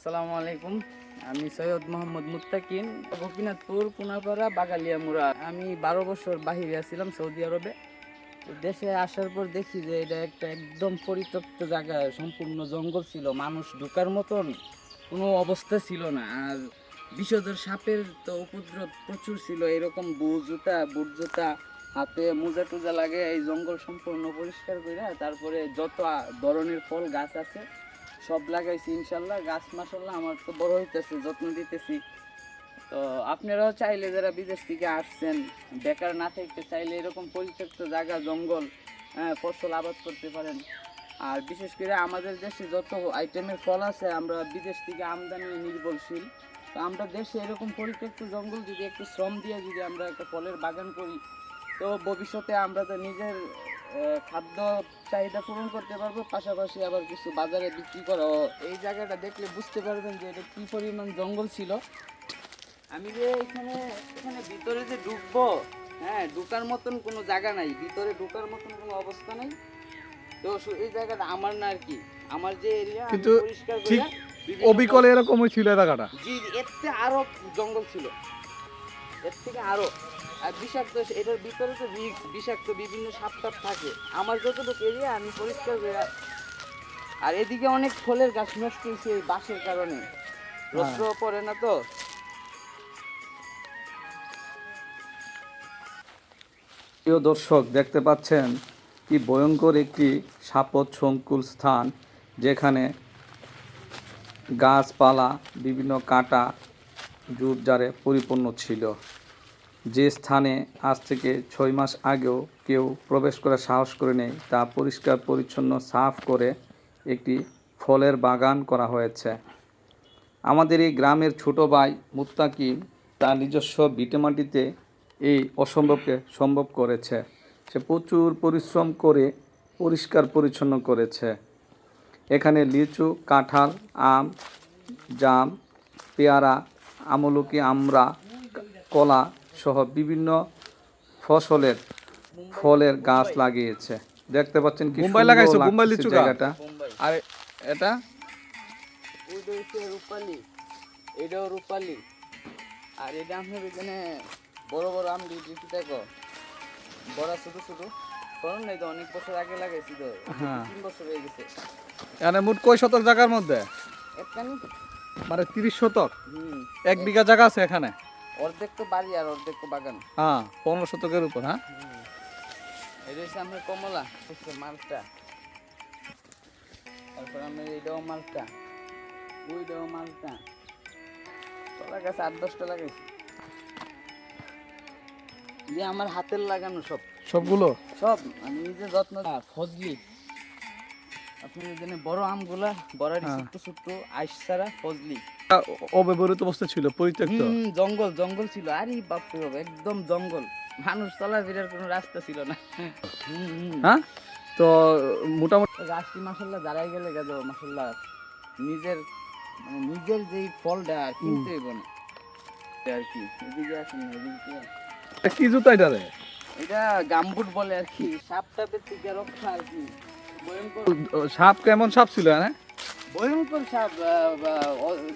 আসসালামু আলাইকুম। আমি সৈয়দ মোহাম্মদ মুত্তাকিন গোপীনাথপুর কুনাপাড়া বাগালিয়া মুরা আমি বারো বছর বাহিরে আছিলাম সৌদি আরবে। দেশে আসার পর দেখি যে এটা একটা একদম পরিত্যক্ত জায়গা, সম্পূর্ণ জঙ্গল ছিল, মানুষ ঢোকার মতন কোনো অবস্থা ছিল না। আর বিষধর সাপের তো উপদ্রব প্রচুর ছিল, এরকম বু জুতা, বুট জুতা, হাতে মোজা টুজা লাগে, এই জঙ্গল সম্পূর্ণ পরিষ্কার করে তারপরে যত ধরনের ফল গাছ আছে সব লাগাইছি ইনশাল্লাহ। গাছ মাসাল্লাহ আমার তো বড় হইতেছে যত্ন দিতেছি। তো আপনারাও চাইলে যারা বিদেশ থেকে আসছেন বেকার না থাকতে চাইলে এরকম পরিত্যক্ত জায়গা জঙ্গল হ্যাঁ, ফসল আবাদ করতে পারেন। আর বিশেষ করে আমাদের দেশে যত আইটেমের ফল আছে আমরা বিদেশ থেকে আমদানি নির্ভরশীল। তো আমরা দেশে এরকম পরিত্যক্ত জঙ্গল যদি একটু শ্রম দিয়ে যদি আমরা একটা ফলের বাগান করি তো ভবিষ্যতে আমরা তো নিজের খাদ্য চাহিদা পূরণ করতে পারব পাশাপাশি আবার কিছু বাজারে বিক্রি করা। এই জায়গাটা দেখলে বুঝতে পারবেন যে এটা কি পরিমাণ জঙ্গল ছিল। আমি যে এখানে এখানে ভিতরে যে ঢুকবো হ্যাঁ ঢুকার মতন কোনো জায়গা নাই। ভিতরে ঢুকার মতন কোনো অবস্থা নাই। তো এই জায়গাটা আমার না আর কি। আমার যে এরিয়া কিন্তু পরিষ্কার করে অবিকল এরকমই ছিল জায়গাটা। জি এর আরও জঙ্গল ছিল। এর থেকে আরও আর বিষাক্ত এটার ভিতরে তো রিক্স বিষাক্ত বিভিন্ন সাপ টাপ থাকে। আমার যতটুকু এরিয়া আমি পরিষ্কার করে আর এদিকে অনেক ফলের গাছ নষ্ট হয়েছে এই বাঁশের কারণে। রৌদ্র পড়ে না তো। প্রিয় দর্শক দেখতে পাচ্ছেন কি ভয়ঙ্কর একটি সাপদ সংকুল স্থান যেখানে গাছপালা বিভিন্ন কাঁটা জুটজারে পরিপূর্ণ ছিল। যে স্থানে আজ থেকে ছয় মাস আগেও কেউ প্রবেশ করার সাহস করে নেই, তা পরিষ্কার, পরিচ্ছন্ন, সাফ করে একটি ফলের বাগান করা হয়েছে। আমাদের এই গ্রামের ছোট ভাই মুত্তাকিম তার নিজস্ব ভিটেমাটিতে এই অসম্ভবকে সম্ভব করেছে। সে প্রচুর পরিশ্রম করে পরিষ্কার, পরিচ্ছন্ন করেছে। এখানে লিচু, কাঁঠাল, আম, জাম, পেয়ারা আমলকি আমরা কলা সহ বিভিন্ন ফসলের ফলের গাছ লাগিয়েছে। দেখতে পাচ্ছেন কি সুন্দর লাগাইছো, লাগতেছে লিচু? জায়গাটা। আর এটা? রূপালি। এটাও রূপালি। আর এটা আপনার এখানে বড় বড় আম দিয়েছি দেখো। বড় ছোট ছোট। করুন নাই তো অনেক বছর আগে লাগাইছি তো। হ্যাঁ। তিন বছর হয়ে গেছে। এখানে মোট কয় শতক জায়গার মধ্যে? একখানি মানে তিরিশ শতক। এক বিঘা জায়গা আছে এখানে? অর্ধেক তো বাড়ি আর অর্ধেক তো বাগান। হ্যাঁ পনেরো শতকের উপর হ্যাঁ? এটা হচ্ছে আমার কমলা মালটা। তারপর আমার এটাও মালটা ওইটাও মালটা। কলা গাছ আট দশটা লাগাইছি। যে আমার হাতের লাগানো সব। সবগুলো? সব আমি নিজে যত্ন ফজলি। আপনি জানেন বড় আমগুলা বড়ারি হ্যাঁ। ছোট্ট ছোট্ট আইস ছাড়া ফজলি। অব্যবহৃত অবস্থা ছিল পরিত্যক্ত। জঙ্গল জঙ্গল ছিল। আরে বাপ একদম জঙ্গল। মানুষ চলাফেরার কোনো রাস্তা ছিল না। হ্যাঁ? তো মোটামুটি গাছটি মাসাল্লাহ দাঁড়াই গেলে গেল মাসাল্লাহ নিজের মানে নিজের যেই ফলটা আর কিনতে হইব না। আর কি এদিকে আসেন এদিকে এটা কি জুতা এটা রে? এটা গাম্বুট বলে আর কি সাপ টাপের থেকে রক্ষা আর কি। সাপ কেমন সাপ ছিল হ্যাঁ? ভয়ঙ্কর সাপ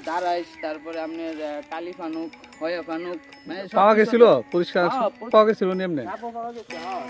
দাঁড়াইস তারপরে আপনি কালি ফানুক হয়া ফানুক মানে পাওয়া গেছিল? পরিষ্কার হ্যাঁ, পাওয়া গেছিল এমনি পাওয়া গেছে হ্যাঁ।